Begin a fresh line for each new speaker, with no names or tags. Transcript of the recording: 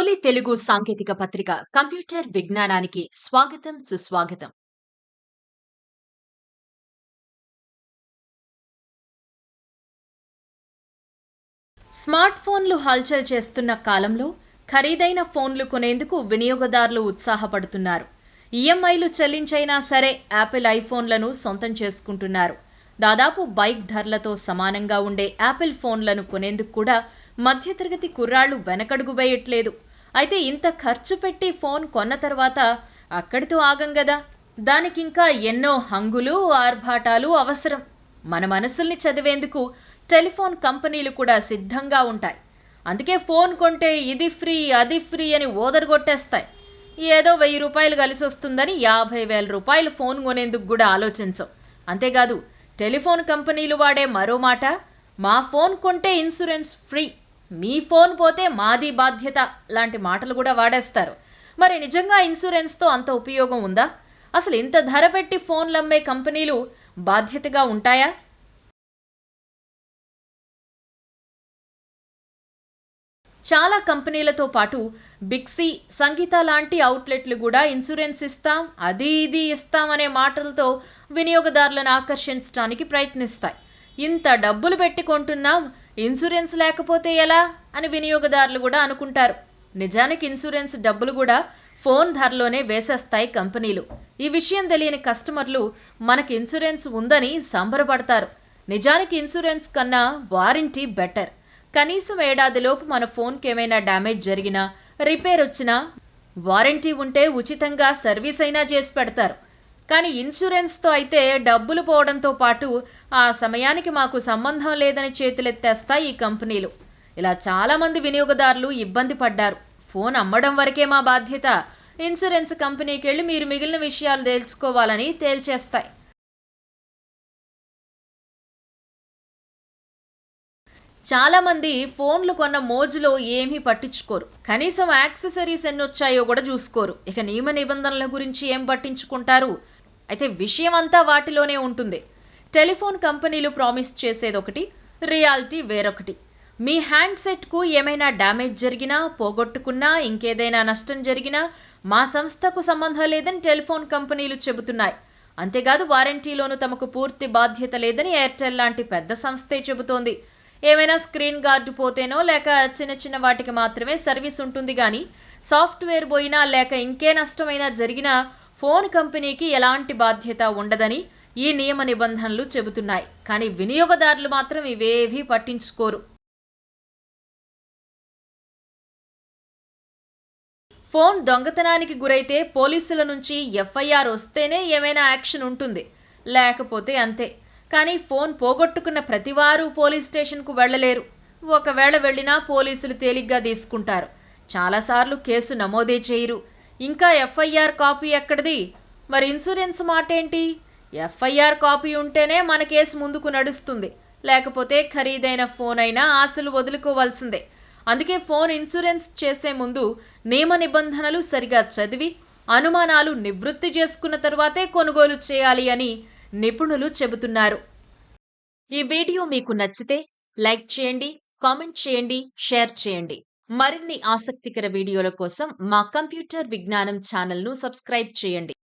తొలి తెలుగు సాంకేతిక పత్రిక కంప్యూటర్ విజ్ఞానానికి స్వాగతం సుస్వాగతం. స్మార్ట్ ఫోన్లు హల్చల్ చేస్తున్న కాలంలో ఖరీదైన ఫోన్లు కొనేందుకు వినియోగదారులు ఉత్సాహపడుతున్నారు. ఈఎంఐలు చెల్లించైనా సరే యాపిల్ ఐఫోన్లను సొంతం చేసుకుంటున్నారు. దాదాపు బైక్ ధరలతో సమానంగా ఉండే యాపిల్ ఫోన్లను కొనేందుకు కూడా మధ్యతరగతి కుర్రాళ్ళు వెనకడుగు వేయట్లేదు. అయితే ఇంత ఖర్చు పెట్టి ఫోన్ కొన్న తర్వాత అక్కడితో ఆగం కదా దానికింకా ఎన్నో హంగులు ఆర్భాటాలు అవసరం. మన మనసుల్ని చదివేందుకు టెలిఫోన్ కంపెనీలు కూడా సిద్ధంగా ఉంటాయి. అందుకే ఫోన్ కొంటే ఇది ఫ్రీ అది ఫ్రీ అని ఓదరగొట్టేస్తాయి. ఏదో వెయ్యి రూపాయలు కలిసి వస్తుందని యాభై వేల రూపాయలు ఫోన్ కొనేందుకు కూడా ఆలోచించవు అంతేకాదు టెలిఫోన్ కంపెనీలు వాడే మరో మాట మా ఫోన్ కొంటే ఇన్సూరెన్స్ ఫ్రీ. మీ ఫోన్ పోతే మాది బాధ్యత లాంటి మాటలు కూడా వాడేస్తారు. మరి నిజంగా ఇన్సూరెన్స్తో అంత ఉపయోగం ఉందా? అసలు ఇంత ధర పెట్టి ఫోన్లు అమ్మే కంపెనీలు బాధ్యతగా ఉంటాయా? చాలా కంపెనీలతో పాటు బిక్సీ సంగీత లాంటి అవుట్లెట్లు కూడా ఇన్సూరెన్స్ ఇస్తాం అది ఇది ఇస్తాం అనే మాటలతో వినియోగదారులను ఆకర్షించడానికి ప్రయత్నిస్తాయి. ఇంత డబ్బులు పెట్టి కొంటున్నాం ఇన్సూరెన్స్ లేకపోతే ఎలా అని వినియోగదారులు కూడా అనుకుంటారు. నిజానికి ఇన్సూరెన్స్ డబ్బులు కూడా ఫోన్ ధరలోనే వేసేస్తాయి కంపెనీలు. ఈ విషయం తెలియని కస్టమర్లు మనకి ఇన్సూరెన్స్ ఉందని సంబరపడతారు. నిజానికి ఇన్సూరెన్స్ కన్నా వారంటీ బెటర్. కనీసం ఏడాదిలోపు మన ఫోన్కి ఏమైనా డ్యామేజ్ జరిగినా రిపేర్ వచ్చినా వారంటీ ఉంటే ఉచితంగా సర్వీస్ అయినా చేసి పెడతారు. కానీ ఇన్సూరెన్స్తో అయితే డబ్బులు పోవడంతో పాటు ఆ సమయానికి మాకు సంబంధం లేదని చేతులెత్తేస్తాయి ఈ కంపెనీలు. ఇలా చాలామంది వినియోగదారులు ఇబ్బంది పడ్డారు. ఫోన్ అమ్మడం వరకే మా బాధ్యత. ఇన్సూరెన్స్ కంపెనీకి వెళ్ళి మీరు మిగిలిన విషయాలు తెలుసుకోవాలని తేల్చేస్తాయి. చాలామంది ఫోన్లు కొన్న మోజులో ఏమీ పట్టించుకోరు. కనీసం యాక్సెసరీస్ ఎన్ని వచ్చాయో కూడా చూసుకోరు. ఇక నియమ నిబంధనల గురించి ఏం పట్టించుకుంటారు? అయితే విషయం అంతా వాటిలోనే ఉంటుంది. టెలిఫోన్ కంపెనీలు ప్రామిస్ చేసేది ఒకటి రియాలిటీ వేరొకటి. మీ హ్యాండ్సెట్కు ఏమైనా డ్యామేజ్ జరిగినా పోగొట్టుకున్నా ఇంకేదైనా నష్టం జరిగినా మా సంస్థకు సంబంధం లేదని టెలిఫోన్ కంపెనీలు చెబుతున్నాయి. అంతేకాదు వారంటీలోనూ తమకు పూర్తి బాధ్యత లేదని ఎయిర్టెల్ లాంటి పెద్ద సంస్థే చెబుతోంది. ఏమైనా స్క్రీన్ గార్డు పోతేనో లేక చిన్న చిన్న వాటికి మాత్రమే సర్వీస్ ఉంటుంది కానీ సాఫ్ట్వేర్ పోయినా లేక ఇంకే నష్టమైనా జరిగినా ఫోన్ కంపెనీకి ఎలాంటి బాధ్యత ఉండదని ఈ నియమ నిబంధనలు చెబుతున్నాయి. కానీ వినియోగదారులు మాత్రం ఇవేవీ పట్టించుకోరు. ఫోన్ దొంగతనానికి గురైతే పోలీసుల నుంచి ఎఫ్ఐఆర్ వస్తేనే ఏమైనా యాక్షన్ ఉంటుంది. లేకపోతే అంతే. కానీ ఫోన్ పోగొట్టుకున్న ప్రతివారు పోలీస్ స్టేషన్కు వెళ్ళలేరు. ఒకవేళ వెళ్ళినా పోలీసులు తేలిగ్గా తీసుకుంటారు. చాలాసార్లు కేసు నమోదే చేయరు. ఇంకా ఎఫ్ఐఆర్ కాపీ ఎక్కడిది? మరి ఇన్సూరెన్స్ మాట ఏంటి ఎఫ్ఐఆర్ కాపీ ఉంటేనే మన కేసు ముందుకు నడుస్తుంది. లేకపోతే ఖరీదైన ఫోన్ అయినా ఆశలు వదులుకోవాల్సిందే. అందుకే ఫోన్ ఇన్సూరెన్స్ చేసే ముందు నియమ నిబంధనలు సరిగా చదివి అనుమానాలు నివృత్తి చేసుకున్న తర్వాతే కొనుగోలు చేయాలి అని నిపుణులు చెబుతున్నారు. ఈ వీడియో మీకు నచ్చితే లైక్ చేయండి కామెంట్ చేయండి షేర్ చేయండి. మరిన్ని ఆసక్తికర వీడియోల కోసం మా కంప్యూటర్ విజ్ఞానం ఛానల్ను సబ్స్క్రైబ్ చేయండి.